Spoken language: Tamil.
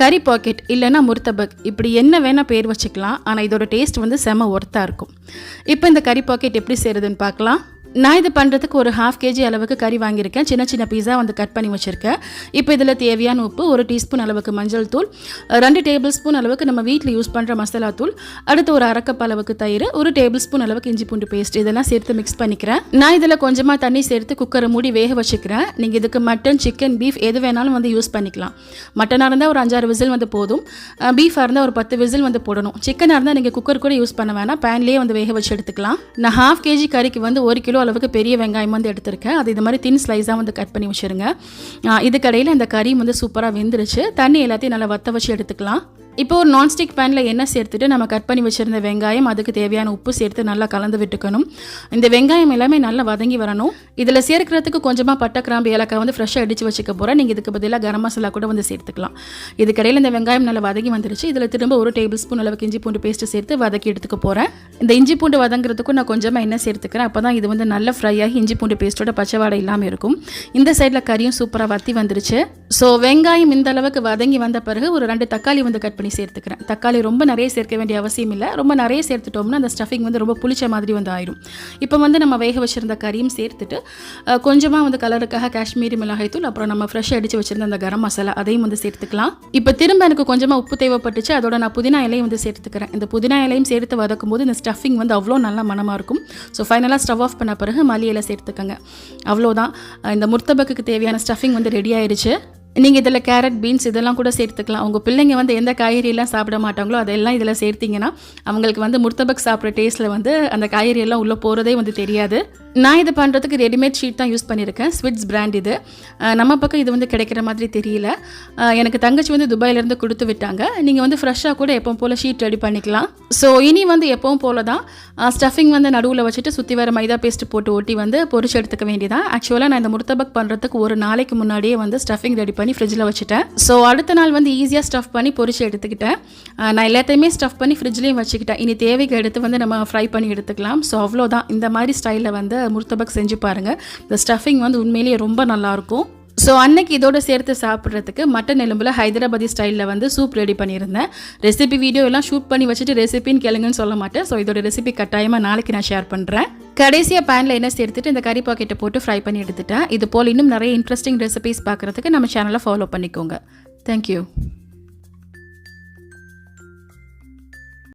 கறி பாக்கெட் இல்லைன்னா முர்த்தபக். இப்படி என்ன வேணால் பேர் வச்சுக்கலாம். ஆனால் இதோட டேஸ்ட் வந்து செம ஒர்த்தாக இருக்கும். இப்போ இந்த கறி பாக்கெட் எப்படி செய்கிறதுன்னு பார்க்கலாம். நான் இது பண்ணுறதுக்கு ஒரு ஹாஃப் கேஜி அளவுக்கு கறி வாங்கியிருக்கேன். சின்ன சின்ன பீஸா வந்து கட் பண்ணி வச்சுருக்கேன். இப்போ இதில் தேவையான உப்பு ஒரு டீஸ்பூன் அளவுக்கு மஞ்சள் தூள் ரெண்டு டேபிள் ஸ்பூன் அளவுக்கு நம்ம வீட்டில் யூஸ் பண்ணுற மசாலா தூள் அடுத்து ஒரு அரைக்கப் அளவுக்கு தயிர் ஒரு டேபிள் ஸ்பூன் அளவுக்கு இஞ்சி பூண்டு பேஸ்ட் இதெல்லாம் சேர்த்து மிக்ஸ் பண்ணிக்கிறேன். நான் இதில் கொஞ்சமாக தண்ணி சேர்த்து குக்கரை மூடி வேக வச்சுக்கிறேன். நீங்கள் இதுக்கு மட்டன் சிக்கன் பீஃப் எது வேணாலும் வந்து யூஸ் பண்ணிக்கலாம். மட்டனாக இருந்தால் ஒரு அஞ்சாறு விசில் வந்து போதும். பீஃபாக இருந்தால் ஒரு பத்து விசில் வந்து போடணும். சிக்கனாக இருந்தால் நீங்கள் குக்கர் கூட யூஸ் பண்ண வேணாம். பேன்லேயே வந்து வேக வச்சு எடுத்துக்கலாம். நான் ஹாஃப் கேஜி கறிக்கு வந்து ஒரு கிலோ அளவுக்கு பெரிய வெங்காயம் வந்து எடுத்திருக்கேன். அது இது மாதிரி தின் ஸ்லைஸாக வந்து கட் பண்ணி வச்சுருங்க. இதுக்கடையில் இந்த கறி வந்து சூப்பராக வெந்துருச்சு. தண்ணி எல்லாத்தையும் நல்லா வத்த வச்சு எடுத்துக்கலாம். இப்போ ஒரு நான்ஸ்டிக் பேனில் எண்ணெய் சேர்த்துட்டு நம்ம கட் பண்ணி வச்சுருந்த வெங்காயம் அதுக்கு தேவையான உப்பு சேர்த்து நல்லா கலந்து விட்டுக்கணும். இந்த வெங்காயம் எல்லாமே நல்லா வதங்கி வரணும். இதில் சேர்க்கிறதுக்கு கொஞ்சமாக பட்டை கிராம்பு ஏலக்காய் வந்து ஃப்ரெஷ்ஷாக அடித்து வச்சுக்க போகிறேன் நீங்கள் இதுக்கு பதிலாக கரம் மசாலா கூட வந்து சேர்த்துக்கலாம். இதுக்கடையில் இந்த வெங்காயம் நல்லா வதங்கி வந்துருச்சு. இதில் திரும்ப ஒரு டேபிள் ஸ்பூன் அளவுக்கு இஞ்சி பூண்டு பேஸ்ட்டு சேர்த்து வதக்கி எடுத்துக்க போகிறேன் இந்த இஞ்சி பூண்டு வதங்குறதுக்கும் நான் கொஞ்சமாக எண்ணெய் சேர்த்துக்கிறேன். அப்போ தான் இது வந்து நல்லா ஃப்ரை ஆகி இஞ்சி பூண்டு பேஸ்ட்டோட பச்சை வாடை இல்லாமல் இருக்கும். இந்த சைடில் கறியும் சூப்பராக வத்தி வந்துருச்சு. ஸோ வெங்காயம் இந்த அளவுக்கு வதங்கி வந்த பிறகு ஒரு ரெண்டு தக்காளி வந்து கட் பண்ணி சேர்த்துக்கிறேன். தக்காளி ரொம்ப நிறைய சேர்க்க வேண்டிய அவசியம் இல்லை. ரொம்ப நிறைய சேர்த்துட்டோம்னா அந்த ஸ்டஃபிங் வந்து ரொம்ப புளிச்ச மாதிரி வந்து ஆயிரும். இப்போ வந்து நம்ம வேக வச்சிருந்த கறியும் சேர்த்துட்டு கொஞ்சமாக வந்து கலருக்காக காஷ்மீரி மிளகாய் தூள் அப்புறம் நம்ம ஃப்ரெஷ் அடித்து வச்சிருந்த அந்த கரம் மசாலா அதையும் வந்து சேர்த்துக்கலாம். இப்போ திரும்ப எனக்கு கொஞ்சமாக உப்பு தேவைப்பட்டுச்சு. அதோட நான் புதினா இலையும் வந்து சேர்த்துக்கிறேன். இந்த புதினா இலையும் சேர்த்து வதக்கும் போது இந்த ஸ்டஃபிங் வந்து அவ்வளோ நல்ல மனமாக இருக்கும். ஸோ ஃபைனலாக ஸ்டவ் ஆஃப் பண்ண பிறகு மல்லி இலை சேர்த்துக்கங்க. அவ்வளோதான் இந்த முர்த்தபக்குக்கு தேவையான ஸ்டஃபிங் வந்து ரெடி ஆயிடுச்சு நீங்கள் இதில் கேரட் பீன்ஸ் இதெல்லாம் கூட சேர்த்துக்கலாம். உங்கள் பிள்ளைங்க வந்து எந்த காய்கறியெல்லாம் சாப்பிட மாட்டாங்களோ அதெல்லாம் இதில் சேர்த்தீங்கன்னா அவங்களுக்கு வந்து முர்த்தபக் சாப்பிட்ற டேஸ்ட்டில் வந்து அந்த காய்கறியெல்லாம் உள்ளே போகிறதே வந்து தெரியாது. நான் இது பண்ணுறதுக்கு ரெடிமேட் ஷீட் தான் யூஸ் பண்ணியிருக்கேன். ஸ்விட்ஸ் பிராண்ட் இது. நம்ம பக்கம் இது வந்து கிடைக்கிற மாதிரி தெரியல. எனக்கு தங்கச்சி வந்து துபாயிலேருந்து கொடுத்து விட்டாங்க. நீங்கள் வந்து ஃப்ரெஷ்ஷாக கூட எப்பவும் போல் ஷீட் ரெடி பண்ணிக்கலாம். ஸோ இனி வந்து எப்பவும் போல தான் ஸ்டஃபிங் வந்து நடுவில் வச்சுட்டு சுற்றி வர மைதா பேஸ்ட் போட்டு ஒட்டி வந்து பொரிச்சு எடுத்துக்க வேண்டியதான் ஆக்சுவலாக நான் இந்த முர்த்தபக் பண்ணுறதுக்கு ஒரு நாளைக்கு முன்னாடியே வந்து ஸ்டஃபிங் ரெடி பண்ணி ஃப்ரிட்ஜில் வச்சுட்டேன். ஸோ அடுத்த நாள் வந்து ஈஸியாக ஸ்டஃப் பண்ணி பொரிச்சு எடுத்துக்கிட்டேன். நான் எல்லாத்தையுமே ஸ்டஃப் பண்ணி ஃப்ரிட்ஜ்லேயும் வச்சுக்கிட்டேன். இனி தேவைக்கு எடுத்து வந்து நம்ம ஃப்ரை பண்ணி எடுத்துக்கலாம். ஸோ அவ்வளோதான் இந்த மாதிரி ஸ்டைலில் வந்து முர்த்தபக் செஞ்சு பாருங்கள் இந்த ஸ்டஃபிங் வந்து உண்மையிலேயே ரொம்ப நல்லாயிருக்கும். ஸோ அன்னைக்கு இதோட சேர்த்து சாப்பிட்றதுக்கு மட்டன் எலும்பில் ஹைதராபாதி ஸ்டைலில் வந்து சூப் ரெடி பண்ணியிருந்தேன். ரெசிபி வீடியோ எல்லாம் ஷூட் பண்ணி வச்சுட்டு ரெசிபின்னு கேளுங்கன்னு சொல்ல மாட்டேன். ஸோ இதோட ரெசிபி கட்டாயமாக நாளைக்கு நான் ஷேர் பண்ணுறேன் கடைசியாக பேனில் என்ன சேர்த்துட்டு இந்த கறி பாக்கெட்டை போட்டு ஃப்ரை பண்ணி எடுத்துட்டேன். இது போல் இன்னும் நிறைய இன்ட்ரெஸ்டிங் ரெசிபிஸ் பார்க்குறதுக்கு நம்ம சேனலை ஃபாலோ பண்ணிக்கோங்க. தேங்க்யூ